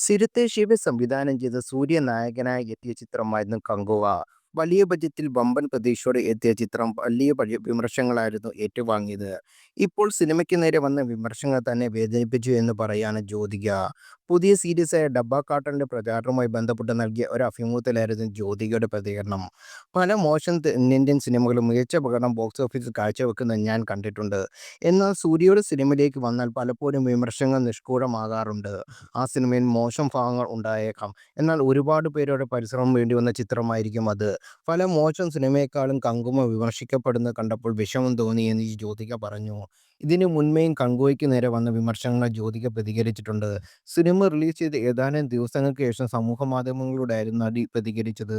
സിരുത്തെ ശിവ സംവിധാനം ചെയ്ത സൂര്യനായകനായി എത്തിയ ചിത്രമായിരുന്നു കങ്കുവ. വലിയ ബജറ്റിൽ വമ്പൻ പ്രതീക്ഷയോടെ എത്തിയ ചിത്രം വലിയ വിമർശങ്ങളായിരുന്നു ഏറ്റുവാങ്ങിയത്. ഇപ്പോൾ സിനിമയ്ക്ക് നേരെ വന്ന വിമർശങ്ങൾ തന്നെ വേദനിപ്പിച്ചു എന്ന് പറയാണ് ജ്യോതിക. പുതിയ സീരീസായ ഡബ്ബാക്കാട്ടന്റെ പ്രചാരണവുമായി ബന്ധപ്പെട്ട് നൽകിയ ഒരു അഭിമുഖത്തിലായിരുന്നു ജ്യോതികയുടെ പ്രതികരണം. പല മോശം ഇന്ത്യൻ സിനിമകളും മികച്ച പ്രകടനം ബോക്സ് ഓഫീസിൽ കാഴ്ചവെക്കുന്നത് ഞാൻ കണ്ടിട്ടുണ്ട്. എന്നാൽ സൂര്യയുടെ സിനിമയിലേക്ക് വന്നാൽ പലപ്പോഴും വിമർശങ്ങൾ നിഷ്കൂടമാകാറുണ്ട് ആ സിനിമയിൽ മോശം ഭാഗങ്ങൾ ഉണ്ടായേക്കാം. എന്നാൽ ഒരുപാട് പേരുടെ പരിശ്രമം വേണ്ടി വന്ന ചിത്രമായിരിക്കും അത്. പല മോശം സിനിമയെക്കാളും കങ്കുമ വിമർശിക്കപ്പെടുന്നത് കണ്ടപ്പോൾ വിഷമം തോന്നി എന്ന് ജ്യോതിക പറഞ്ഞു. ഇതിനു മുൻപേയും കങ്കുവയ്ക്ക് നേരെ വന്ന വിമർശനങ്ങൾ ജ്യോതിക പ്രതികരിച്ചിട്ടുണ്ട്. സിനിമ റിലീസ് ചെയ്ത് ഏതാനും ദിവസങ്ങൾക്ക് ശേഷം സമൂഹ സമൂഹമാധ്യമങ്ങളിലൂടെയായിരുന്നു നടി പ്രതികരിച്ചത്.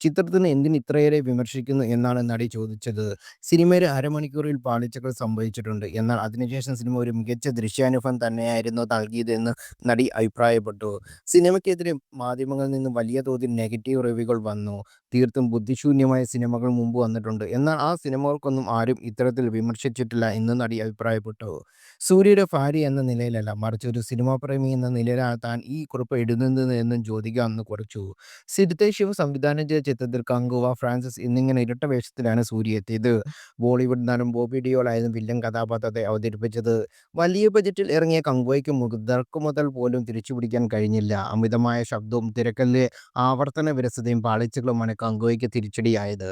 ചിത്രത്തിന് എന്തിന് ഇത്രയേറെ വിമർശിക്കുന്നു എന്നാണ് നടി ചോദിച്ചത്. സിനിമയിൽ അരമണിക്കൂറിൽ പാളിച്ചകൾ സംഭവിച്ചിട്ടുണ്ട്. എന്നാൽ അതിനുശേഷം സിനിമ ഒരു മികച്ച ദൃശ്യാനുഭവം തന്നെയായിരുന്നു നൽകിയതെന്ന് നടി അഭിപ്രായപ്പെട്ടു. സിനിമയ്ക്കെതിരെ മാധ്യമങ്ങളിൽ നിന്ന് വലിയ തോതിൽ നെഗറ്റീവ് റിവ്യൂകൾ വന്നു. തീർത്തും ബുദ്ധിശൂന്യമായ സിനിമകൾ മുമ്പ് വന്നിട്ടുണ്ട്. എന്നാൽ ആ സിനിമകൾക്കൊന്നും ആരും ഇത്തരത്തിൽ വിമർശിച്ചിട്ടില്ല എന്ന് നടി അഭിപ്രായപ്പെട്ടു. സൂര്യയുടെ ഭാര്യ എന്ന നിലയിലല്ല, മറിച്ച് ഒരു സിനിമാ പ്രേമി എന്ന നിലയിലാണ് താൻ ഈ കുറിപ്പ് എഴുതുന്നത് എന്നും ജ്യോതിക അന്ന് കുറിച്ചു. സിദ്ദിഖ് ശിവ സംവിധാനം ചെയ്ത ചിത്രത്തിൽ കങ്കുവ, ഫ്രാൻസിസ് എന്നിങ്ങനെ ഇരട്ട വേഷത്തിലാണ് സൂര്യ എത്തിയത്. ബോളിവുഡ് നടൻ ബോബി ഡിയോളായിരുന്നു വില്ലൻ കഥാപാത്രത്തെ അവതരിപ്പിച്ചത്. വലിയ ബജറ്റിൽ ഇറങ്ങിയ കങ്കുവയ്ക്ക് മുതൽക്കുമുതൽ പോലും തിരിച്ചുപിടിക്കാൻ കഴിഞ്ഞില്ല. അമിതമായ ശബ്ദവും തിരക്കലിലെ ആവർത്തന വിരസതയും പാളിച്ചകളുമാണ് കങ്കുവയ്ക്ക് തിരിച്ചടിയായത്.